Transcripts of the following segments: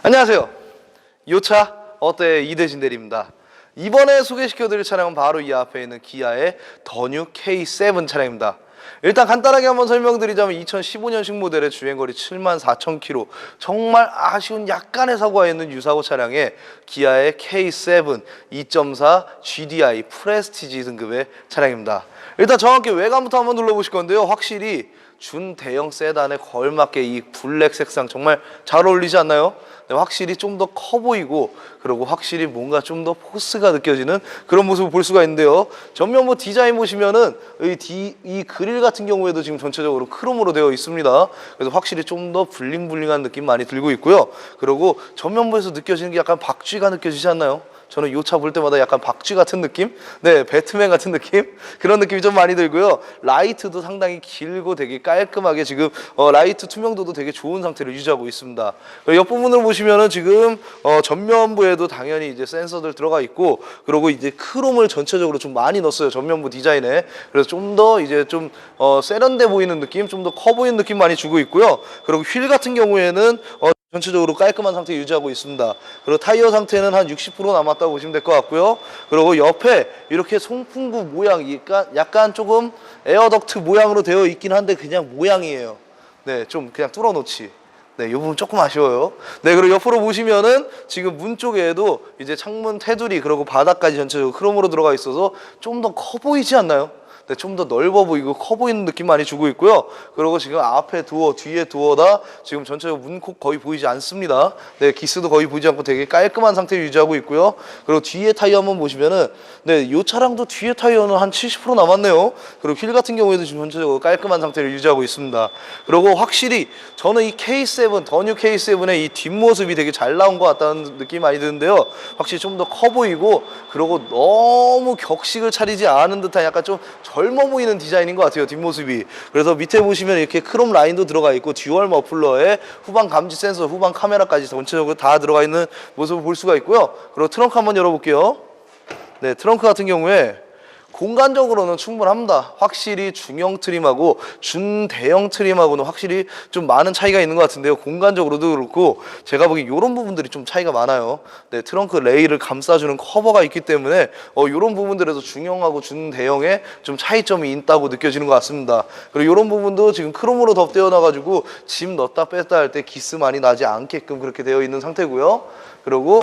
안녕하세요. 요차 어때 이대진 대리입니다. 이번에 소개시켜드릴 차량은 바로 이 앞에 있는 기아의 더뉴 K7 차량입니다. 일단 간단하게 한번 설명드리자면 2015년식 모델의 주행거리 7만 4천 킬로 정말 아쉬운 약간의 사고가 있는 유사고 차량에 기아의 K7 2.4 GDI 프레스티지 등급의 차량입니다. 일단 정확히 외관부터 한번 눌러보실 건데요. 확실히 준대형 세단에 걸맞게 이 블랙 색상 정말 잘 어울리지 않나요? 네, 확실히 좀 더 커 보이고 그리고 확실히 뭔가 좀 더 포스가 느껴지는 그런 모습을 볼 수가 있는데요. 전면 부 디자인 보시면은 이, 디, 이 그릴 같은 경우에도 지금 전체적으로 크롬으로 되어 있습니다. 그래서 확실히 좀 더 블링블링한 느낌 많이 들고 있고요. 그리고 전면부에서 느껴지는 게 약간 박쥐가 느껴지지 않나요? 저는 이 차 볼 때마다 약간 박쥐 같은 느낌? 네, 배트맨 같은 느낌? 그런 느낌이 좀 많이 들고요. 라이트도 상당히 길고 되게 깔끔하게 지금 어, 라이트 투명도도 되게 좋은 상태를 유지하고 있습니다. 옆부분을 보시면은 지금 어, 전면부에도 당연히 이제 센서들 들어가 있고 그리고 이제 크롬을 전체적으로 좀 많이 넣었어요. 전면부 디자인에. 그래서 좀 더 이제 좀 어, 세련돼 보이는 느낌, 좀 더 커 보이는 느낌 많이 주고 있고요. 그리고 휠 같은 경우에는 어, 전체적으로 깔끔한 상태 유지하고 있습니다. 그리고 타이어 상태는 한 60% 남았다고 보시면 될 것 같고요. 그리고 옆에 이렇게 송풍구 모양, 약간, 약간 조금 에어덕트 모양으로 되어 있긴 한데 그냥 모양이에요. 네, 좀 그냥 뚫어놓지. 네, 이 부분 조금 아쉬워요. 네, 그리고 옆으로 보시면은 지금 문 쪽에도 이제 창문 테두리 그리고 바닥까지 전체적으로 크롬으로 들어가 있어서 좀 더 커 보이지 않나요? 네, 좀더 넓어 보이고 커 보이는 느낌 많이 주고 있고요. 그리고 지금 앞에 두어, 뒤에 두어 다 지금 전체적으로 문콕 거의 보이지 않습니다. 네, 기스도 거의 보이지 않고 되게 깔끔한 상태 유지하고 있고요. 그리고 뒤에 타이어 한번 보시면은 네, 이 차량도 뒤에 타이어는 한 70% 남았네요. 그리고 휠 같은 경우에도 지금 전체적으로 깔끔한 상태를 유지하고 있습니다. 그리고 확실히 저는 이 K7, 더뉴 K7의 이 뒷모습이 되게 잘 나온 것 같다는 느낌이 많이 드는데요. 확실히 좀 더 커 보이고 그리고 너무 격식을 차리지 않은 듯한 약간 좀 젊어 보이는 디자인인 것 같아요 뒷모습이. 그래서 밑에 보시면 이렇게 크롬 라인도 들어가 있고 듀얼 머플러에 후방 감지 센서 후방 카메라까지 전체적으로 다 들어가 있는 모습을 볼 수가 있고요. 그리고 트렁크 한번 열어볼게요. 네 트렁크 같은 경우에 공간적으로는 충분합니다. 확실히 중형 트림하고 준대형 트림하고는 확실히 좀 많은 차이가 있는 것 같은데요. 공간적으로도 그렇고 제가 보기엔 이런 부분들이 좀 차이가 많아요. 네, 트렁크 레일을 감싸주는 커버가 있기 때문에 어, 이런 부분들에서 중형하고 준대형에 좀 차이점이 있다고 느껴지는 것 같습니다. 그리고 이런 부분도 지금 크롬으로 덧대어 놔가지고 짐 넣었다 뺐다 할 때 기스 많이 나지 않게끔 그렇게 되어 있는 상태고요. 그리고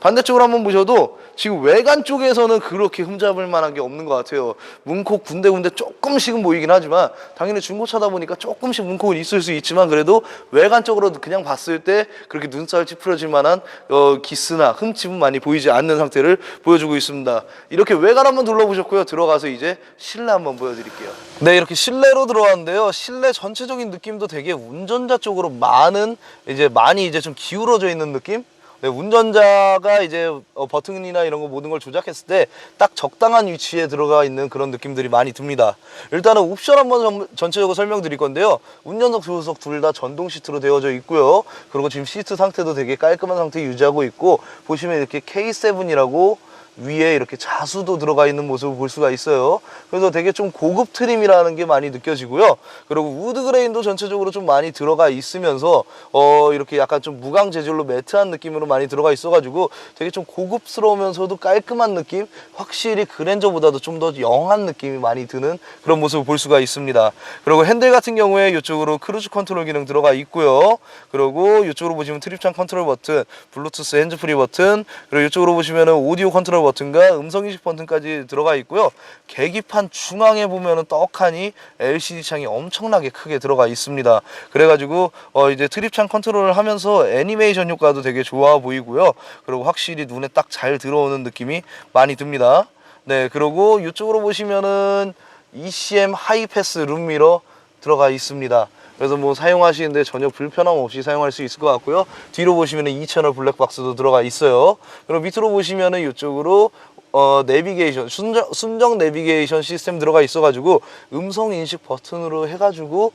반대쪽으로 한번 보셔도 지금 외관 쪽에서는 그렇게 흠잡을 만한 게 없는 것 같아요. 문콕 군데군데 조금씩은 보이긴 하지만 당연히 중고차다 보니까 조금씩 문콕은 있을 수 있지만 그래도 외관 쪽으로 그냥 봤을 때 그렇게 눈살 찌푸려질 만한 어, 기스나 흠집은 많이 보이지 않는 상태를 보여주고 있습니다. 이렇게 외관 한번 둘러보셨고요. 들어가서 이제 실내 한번 보여드릴게요. 네, 이렇게 실내로 들어왔는데요. 실내 전체적인 느낌도 되게 운전자 쪽으로 많은 이제 많이 이제 좀 기울어져 있는 느낌? 네, 운전자가 이제 어, 버튼이나 이런 거 모든 걸 조작했을 때 딱 적당한 위치에 들어가 있는 그런 느낌들이 많이 듭니다. 일단은 옵션 한번 전- 전체적으로 설명드릴 건데요. 운전석, 조수석 둘 다 전동 시트로 되어져 있고요. 그리고 지금 시트 상태도 되게 깔끔한 상태 유지하고 있고 보시면 이렇게 K7이라고 위에 이렇게 자수도 들어가 있는 모습을 볼 수가 있어요. 그래서 되게 좀 고급 트림이라는 게 많이 느껴지고요. 그리고 우드 그레인도 전체적으로 좀 많이 들어가 있으면서 어 이렇게 약간 좀 무광 재질로 매트한 느낌으로 많이 들어가 있어가지고 되게 좀 고급스러우면서도 깔끔한 느낌. 확실히 그랜저보다도 좀 더 영한 느낌이 많이 드는 그런 모습을 볼 수가 있습니다. 그리고 핸들 같은 경우에 이쪽으로 크루즈 컨트롤 기능 들어가 있고요. 그리고 이쪽으로 보시면 트립창 컨트롤 버튼, 블루투스 핸즈프리 버튼, 그리고 이쪽으로 보시면은 오디오 컨트롤 버튼과 음성 인식 버튼까지 들어가 있고요. 계기판 중앙에 보면은 떡하니 LCD 창이 엄청나게 크게 들어가 있습니다. 그래가지고 어 이제 트립창 컨트롤을 하면서 애니메이션 효과도 되게 좋아 보이고요. 그리고 확실히 눈에 딱 잘 들어오는 느낌이 많이 듭니다. 네, 그리고 이쪽으로 보시면은 ECM 하이패스 룸미러 들어가 있습니다. 그래서 뭐 사용하시는데 전혀 불편함 없이 사용할 수 있을 것 같고요. 뒤로 보시면 은 2채널 블랙박스도 들어가 있어요. 그리고 밑으로 보시면 은 이쪽으로 어, 내비게이션, 순정, 순정 내비게이션 시스템 들어가 있어가지고 음성 인식 버튼으로 해가지고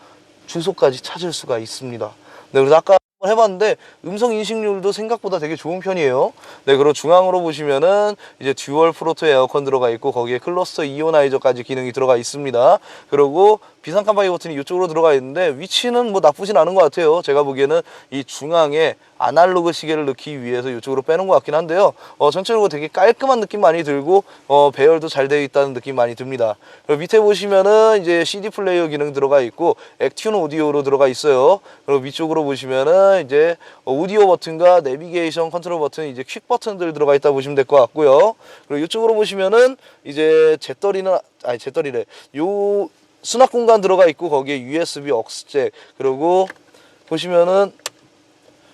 주소까지 찾을 수가 있습니다. 네, 그래서 아까 해봤는데 음성 인식률도 생각보다 되게 좋은 편이에요. 네, 그리고 중앙으로 보시면은 이제 듀얼 프로토 에어컨 들어가 있고 거기에 클러스터 이오나이저까지 기능이 들어가 있습니다. 그리고 비상 깜빡이 버튼이 이쪽으로 들어가 있는데 위치는 뭐 나쁘진 않은 것 같아요. 제가 보기에는 이 중앙에 아날로그 시계를 넣기 위해서 이쪽으로 빼는 것 같긴 한데요. 어, 전체적으로 되게 깔끔한 느낌 많이 들고 어, 배열도 잘 되어 있다는 느낌 많이 듭니다. 그리고 밑에 보시면은 이제 CD 플레이어 기능 들어가 있고 액튠 오디오로 들어가 있어요. 그리고 위쪽으로 보시면은 이제 어, 오디오 버튼과 내비게이션 컨트롤 버튼 이제 퀵 버튼들 들어가 있다 보시면 될 것 같고요. 그리고 이쪽으로 보시면은 이제 잿더리는 아니 잿더리래. 요 수납 공간 들어가 있고 거기에 USB 억스잭 그리고 보시면은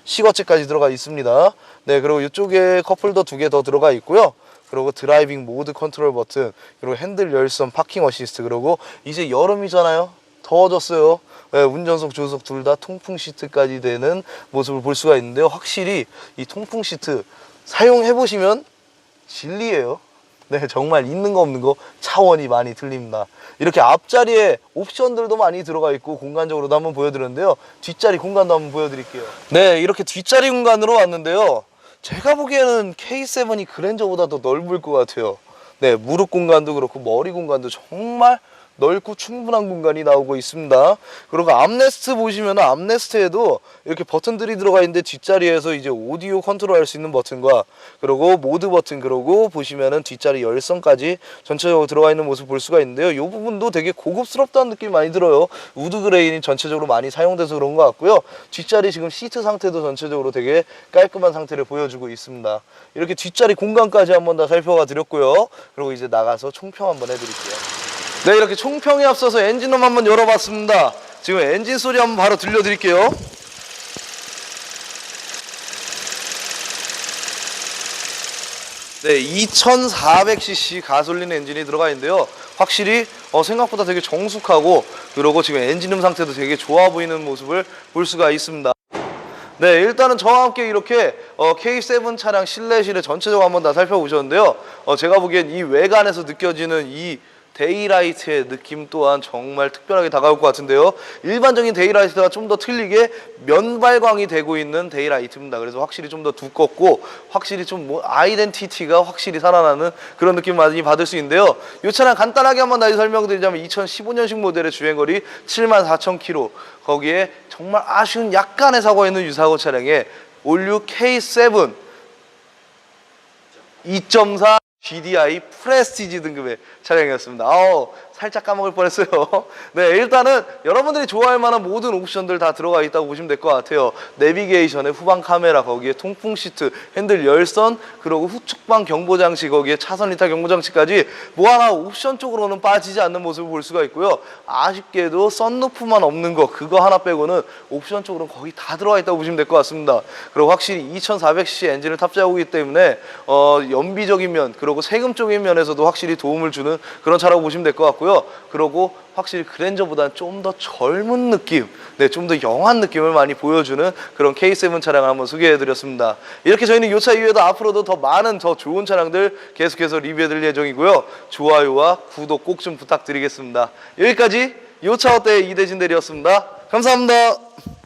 시거잭까지 들어가 있습니다. 네, 그리고 이쪽에 컵홀더 두 개 더 들어가 있고요. 그리고 드라이빙 모드 컨트롤 버튼, 그리고 핸들 열선, 파킹 어시스트, 그리고 이제 여름이잖아요. 더워졌어요. 네, 운전석, 조수석 둘 다 통풍 시트까지 되는 모습을 볼 수가 있는데요. 확실히 이 통풍 시트 사용해 보시면 진리예요. 네, 정말 있는 거 없는 거 차원이 많이 틀립니다. 이렇게 앞자리에 옵션들도 많이 들어가 있고 공간적으로도 한번 보여드렸는데요. 뒷자리 공간도 한번 보여드릴게요. 네, 이렇게 뒷자리 공간으로 왔는데요. 제가 보기에는 K7이 그랜저보다 더 넓을 것 같아요. 네, 무릎 공간도 그렇고 머리 공간도 정말 넓고 충분한 공간이 나오고 있습니다. 그리고 암레스트 보시면 암레스트에도 이렇게 버튼들이 들어가 있는데 뒷자리에서 이제 오디오 컨트롤 할 수 있는 버튼과 그리고 모드 버튼 그리고 보시면은 뒷자리 열선까지 전체적으로 들어가 있는 모습 볼 수가 있는데요. 이 부분도 되게 고급스럽다는 느낌이 많이 들어요. 우드 그레인이 전체적으로 많이 사용돼서 그런 것 같고요. 뒷자리 지금 시트 상태도 전체적으로 되게 깔끔한 상태를 보여주고 있습니다. 이렇게 뒷자리 공간까지 한번 다 살펴봐 드렸고요. 그리고 이제 나가서 총평 한번 해드릴게요. 네 이렇게 총평에 앞서서 엔진룸 한번 열어봤습니다. 지금 엔진 소리 한번 바로 들려드릴게요. 네 2400cc 가솔린 엔진이 들어가 있는데요. 확실히 어, 생각보다 되게 정숙하고 그리고 지금 엔진음 상태도 되게 좋아 보이는 모습을 볼 수가 있습니다. 네, 일단은 저와 함께 이렇게 어, K7 차량 실내실을 전체적으로 한번 다 살펴보셨는데요. 어, 제가 보기엔 이 외관에서 느껴지는 이 데이라이트의 느낌 또한 정말 특별하게 다가올 것 같은데요. 일반적인 데이라이트와 좀 더 틀리게 면발광이 되고 있는 데이라이트입니다. 그래서 확실히 좀 더 두껍고 확실히 좀 뭐 아이덴티티가 확실히 살아나는 그런 느낌 많이 받을 수 있는데요. 이 차량 간단하게 한번 다시 설명드리자면 2015년식 모델의 주행거리 74,000km 거기에 정말 아쉬운 약간의 사고가 있는 유사고 차량에 올류 K7 2.4 GDI 프레스티지 등급의 차량이었습니다. 아우, 살짝 까먹을 뻔했어요. 네, 일단은 여러분들이 좋아할 만한 모든 옵션들 다 들어가 있다고 보시면 될 것 같아요. 내비게이션에 후방 카메라, 거기에 통풍 시트, 핸들 열선, 그리고 후측방 경보 장치, 거기에 차선 이탈 경보 장치까지 뭐 하나 옵션 쪽으로는 빠지지 않는 모습을 볼 수가 있고요. 아쉽게도 썬루프만 없는 거, 그거 하나 빼고는 옵션 쪽으로는 거의 다 들어가 있다고 보시면 될 것 같습니다. 그리고 확실히 2400cc 엔진을 탑재하고 있기 때문에 어, 연비적인 면, 그리고 세금적인 면에서도 확실히 도움을 주는 그런 차라고 보시면 될 것 같고요. 그리고 확실히 그랜저보다는 좀 더 젊은 느낌, 네, 좀 더 영한 느낌을 많이 보여주는 그런 K7 차량을 한번 소개해드렸습니다. 이렇게 저희는 이 차 이후에도 앞으로도 더 많은 더 좋은 차량들 계속해서 리뷰해드릴 예정이고요. 좋아요와 구독 꼭 좀 부탁드리겠습니다. 여기까지 이차 어때 이대진 대리였습니다. 감사합니다.